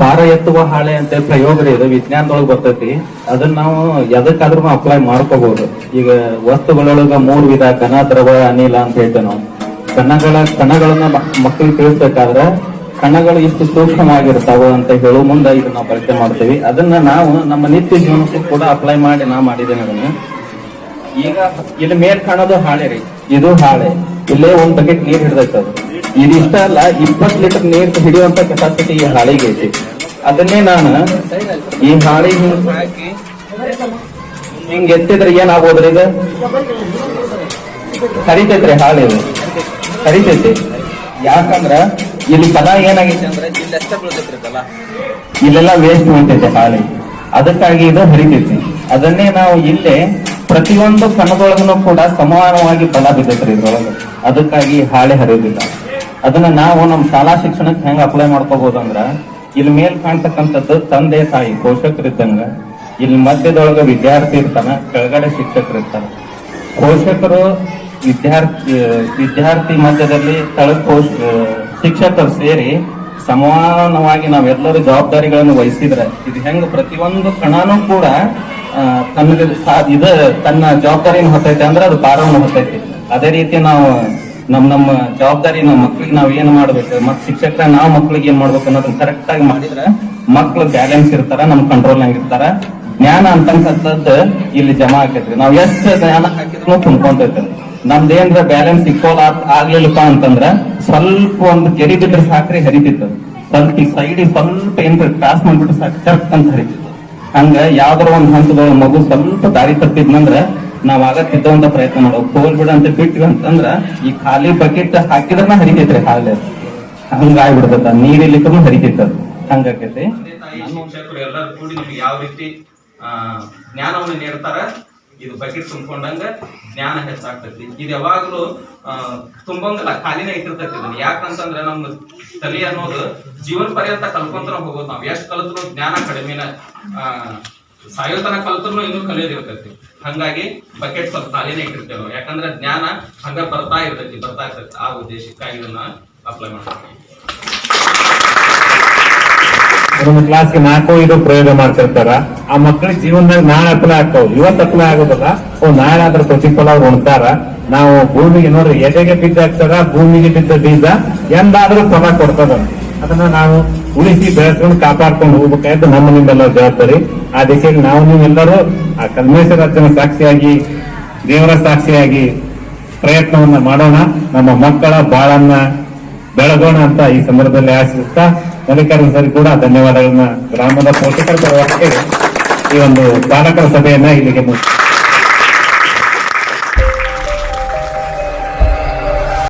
ಭಾರ ಎತ್ತುವ ಹಾಳೆ ಅಂತ ಪ್ರಯೋಗ ರೀ ಇದು ವಿಜ್ಞಾನದೊಳಗೆ ಬರ್ತೈತಿ. ಅದನ್ನ ನಾವು ಎದಕ್ಕಾದ್ರೂ ಅಪ್ಲೈ ಮಾಡ್ಕೋಬಹುದು ಈಗ ವಸ್ತುಗಳೊಳಗ ಮೂರ್ ವಿಧ ಕಣ ದ್ರವ, ಅನಿಲ ಅಂತ ಹೇಳ್ತೇವೆ ನಾವು. ಕಣಗಳ ಕಣಗಳನ್ನ ಮಕ್ಕಳಿಗೆ ತಿಳಿಸ್ಬೇಕಾದ್ರೆ ಕಣಗಳು ಇಷ್ಟು ಸೂಕ್ಷ್ಮವಾಗಿರ್ತಾವ ಅಂತ ಹೇಳೋ, ಮುಂದೆ ಇದನ್ನ ನಾವು ಬಳಕೆ ಮಾಡ್ತೀವಿ. ಅದನ್ನ ನಾವು ನಮ್ಮ ನಿತ್ಯ ಜೀವನಕ್ಕೂ ಕೂಡ ಅಪ್ಲೈ ಮಾಡಿ ನಾ ಮಾಡಿದ್ದೇನೆ ಅದನ್ನ. ಈಗ ಇಲ್ಲಿ ಮೇಲ್ ಕಾಣೋದು ಹಾಳೆ ರೀ. ಇದು ಹಾಳೆ. ಇಲ್ಲೇ ಒಂದ್ ಬಕೆಟ್ ನೀರ್ ಹಿಡ್ದೈತೆ ಅದು. ಇದಿಷ್ಟ ಅಲ್ಲ ಇಪ್ಪತ್ ಲೀಟರ್ ನೀರ್ ಹಿಡಿಯುವಂತ ಕೆಪಾಸಿಟಿ ಈ ಹಾಳಿಗೆ ಐತಿ. ಅದನ್ನೇ ನಾನು ಈ ಹಾಳಿ ಹಿಂಗ್ ಎತ್ತಿದ್ರೆ ಏನಾಗೋದ್ರಿ ಇದು? ಕರಿತೈತ್ರಿ ಹಾಳೆ ಇದು. ಹರಿತೈತಿ ಯಾಕಂದ್ರ ಇಲ್ಲಿ ಪದ ಏನಾಗೈತಿ ಅಂದ್ರೆ ಇಲ್ಲೆಲ್ಲ ವೇಸ್ಟ್ ಹೊಂಟೈತೆ ಹಾಳೆ ಅದಕ್ಕಾಗಿ ಇದು ಹರಿತೈತಿ. ಅದನ್ನೇ ನಾವು ಇಲ್ಲೇ ಪ್ರತಿಯೊಂದು ಕಣದೊಳಗನು ಕೂಡ ಸಮಾನವಾಗಿ ಫಲ ಬಿದ್ದೈತ್ರಿ ಇದ್ರೊಳಗೆ. ಅದಕ್ಕಾಗಿ ಹಾಳೆ ಹರಿಯೋದಿಲ್ಲ. ಅದನ್ನ ನಾವು ನಮ್ಮ ಶಾಲಾ ಶಿಕ್ಷಣಕ್ಕೆ ಹೆಂಗ್ ಅಪ್ಲೈ ಮಾಡ್ಕೋಬಹುದು ಅಂದ್ರೆ ಇಲ್ಲಿ ಮೇಲ್ ಕಾಣ್ತಕ್ಕಂಥದ್ದು ತಂದೆ ತಾಯಿ, ಪೋಷಕರಿದ್ದಂಗ ಇಲ್ಲಿ ಮಧ್ಯದೊಳಗ ವಿದ್ಯಾರ್ಥಿ ಇರ್ತಾನ, ಕೆಳಗಡೆ ಶಿಕ್ಷಕರು ಇರ್ತಾರ. ಪೋಷಕರು ವಿದ್ಯಾರ್ಥಿ ವಿದ್ಯಾರ್ಥಿ ಮಧ್ಯದಲ್ಲಿ ತಳ ಶಿಕ್ಷಕರು ಸೇರಿ ಸಮಾನವಾಗಿ ನಾವೆಲ್ಲರೂ ಜವಾಬ್ದಾರಿಗಳನ್ನು ವಹಿಸಿದ್ರೆ, ಇದು ಹೆಂಗ್ ಪ್ರತಿಯೊಂದು ಕಣನೂ ಕೂಡ ತನ್ನ ಇದ ತನ್ನ ಜವಾಬ್ದಾರಿನ ಹೊತ್ತೈತೆ ಅಂದ್ರೆ ಅದು ಭಾರವನ್ನು ಹೊತ್ತೈತಿ. ಅದೇ ರೀತಿ ನಾವು ನಮ್ ನಮ್ಮ ಜವಾಬ್ದಾರಿ ನಮ್ಮ ಮಕ್ಳಿಗೆ ನಾವ್ ಏನ್ ಮಾಡ್ಬೇಕು? ಮತ್ ಶಿಕ್ಷಕರ ನಾವ್ ಮಕ್ಳಿಗೆ ಏನ್ ಮಾಡ್ಬೇಕು ಅನ್ನೋದನ್ನ ಕರೆಕ್ಟ್ ಆಗಿ ಮಾಡಿದ್ರೆ ಮಕ್ಳು ಬ್ಯಾಲೆನ್ಸ್ ಇರ್ತಾರ, ನಮ್ ಕಂಟ್ರೋಲ್ ಇರ್ತಾರ. ಜ್ಞಾನ ಅಂತಕ್ಕಂಥದ್ದು ಇಲ್ಲಿ ಜಮಾ ಆಕೈತ್ರಿ. ನಾವ್ ಎಷ್ಟ್ ಜ್ಞಾನ ಹಾಕಿದ್ರು ತುಂಬ್ಕೊಂತೈತೆ ನಮ್ದೇನ್ರ ಬ್ಯಾಲೆನ್ಸ್ ಇಕ್ವಲ್ ಆಗ್ಲಿಲ್ಲಪ್ಪ ಅಂತಂದ್ರ ಸ್ವಲ್ಪ ಒಂದು ಕೆರಿ ಬಿದ್ರೆ ಸಾಕ್ರಿ ಹರಿತಿತ್ತು. ಸ್ವಲ್ಪ ಈ ಸೈಡ್ ಸ್ವಲ್ಪ ಏನ್ರ ಕ್ರಾಸ್ ಮಾಡ್ಬಿಟ್ಟು ಸಾಕು, ಚರ್ಕ್ ಅಂತ ಹರಿತಿತ್ತು. ಹಂಗ ಯಾವ್ದಾರ ಒಂದ್ ಹಂತದ ಮಗು ಸ್ವಲ್ಪ ದಾರಿ ತಪ್ಪಿದ್ನಂದ್ರ ನಾವ್ ಆಗತ್ತಿದ್ದಂತ ಪ್ರಯತ್ನ ಮಾಡೋ, ಕೋಲ್ ಬಿಡ ಅಂತ ಬಿಟ್ವಿ ಅಂತಂದ್ರ ಈ ಖಾಲಿ ಬಕೆಟ್ ಹಾಕಿದ್ರನ ಹರಿತೈತ್ರಿ ಹಾಲೆ ಹಂಗ ಆಗ್ಬಿಡ್ತದ ಇಲ್ಲಿಕ್ಕೂ ಹರಿತೈತ ಹಂಗಾಕೈತಿ. ಎಲ್ಲರೂ ಕೂಡಿ ಯಾವ ರೀತಿ ಜ್ಞಾನವನ್ನು ನೀಡ್ತಾರ, ಇದು ಬಕೆಟ್ ತುಂಬಿಕೊಂಡಂಗ ಜ್ಞಾನ ಹೆಚ್ಚಾಗ್ತೈತಿ. ಇದು ಯಾವಾಗ್ಲೂ ತುಂಬಂಗಲ್ಲ, ಖಾಲಿನೇ ಇಟ್ಟಿರ್ತೈತಿ ಇದನ್ನ. ಯಾಕಂತಂದ್ರೆ ನಮ್ಮ ತಲೆ ಅನ್ನೋದು ಜೀವನ ಪರ್ಯಂತ ಕಲ್ಕೊಂತ ಹೋಗೋದು ನಾವ್. ಎಷ್ಟ್ ಕಲಿತ್ರು ಜ್ಞಾನ ಕಡಿಮೆನ ಸಾಯೋತನ ಕಲ್ತ್ರು ಇನ್ನೂ ಕಲಿಯೋದಿರ್ತೈತಿ. ಹಂಗಾಗಿ ಬಕೆಟ್ ಸ್ವಲ್ಪ ಖಾಲಿನೇ ಇಟ್ಟಿರ್ತೇವೆ ನಾವು. ಯಾಕಂದ್ರೆ ಜ್ಞಾನ ಹಂಗ ಬರ್ತಾ ಇರ್ತೈತಿ ಬರ್ತಾ ಇರ್ತೈತಿ. ಆ ಉದ್ದೇಶಕ್ಕಾಗಿ ಇದನ್ನ ಅಪ್ಲೈ ಮಾಡ್ತೀವಿ. ಒಂದು ಕ್ಲಾಸ್ಗೆ ನಾಲ್ಕು, ಐದು ಪ್ರಯೋಗ ಮಾಡ್ತಿರ್ತಾರ. ಆ ಮಕ್ಕಳ ಜೀವನದಾಗ ನಾಳೆ ಅಪ್ಲೈ ಆಗ್ತಾವ್. ಇವತ್ತು ಅಪ್ಲೈ ಆಗೋದಲ್ಲ. ಓ, ನಾಳೆ ಅದ್ರ ಪ್ರತಿಫಲ ಅವ್ರು ಉಣ್ತಾರ. ನಾವು ಭೂಮಿಗೆ ನೋಡ್ರಿ, ಎದೆಗೆ ಬಿದ್ದ ಹಾಕ್ತಾರ ಭೂಮಿಗೆ ಬಿದ್ದ ಬೀಜ, ಎಂದಾದ್ರೂ ಫಲ ಕೊಡ್ತದ ಅದನ್ನ ನಾವು ಉಳಿಸಿ ಬೆಳೆಸ್ಕೊಂಡು ಕಾಪಾಡ್ಕೊಂಡು ಹೋಗ್ಬೇಕಾಯ್ತು ನಮ್ಮ ನಿಮ್ಮೆಲ್ಲ ಜವಾಬ್ದಾರಿ. ಆ ದಿಶೆಯಲ್ಲಿ ನಾವು ನೀವೆಲ್ಲರೂ ಆ ಕಲ್ಮೇಶ್ವರ ಅರ್ಚನ ಸಾಕ್ಷಿಯಾಗಿ, ದೇವರ ಸಾಕ್ಷಿಯಾಗಿ ಪ್ರಯತ್ನವನ್ನ ಮಾಡೋಣ. ನಮ್ಮ ಮಕ್ಕಳ ಬಾಳನ್ನ ಬೆಳಗೋಣ ಅಂತ ಈ ಸಂದರ್ಭದಲ್ಲಿ ಆಶಿಸುತ್ತಾ, ಮಲ್ಲಿಕಾರ್ಜುನ ಸರ್ ಕೂಡ ಧನ್ಯವಾದಗಳನ್ನ ಗ್ರಾಮದ ಪೋಷಕರ ಪರವಾಗಿ ಈ ಒಂದು ಬಾಲಕರ ಸಭೆಯನ್ನ ಇಲ್ಲಿಗೆ ಮುಗಿಸ್ತೀನಿ.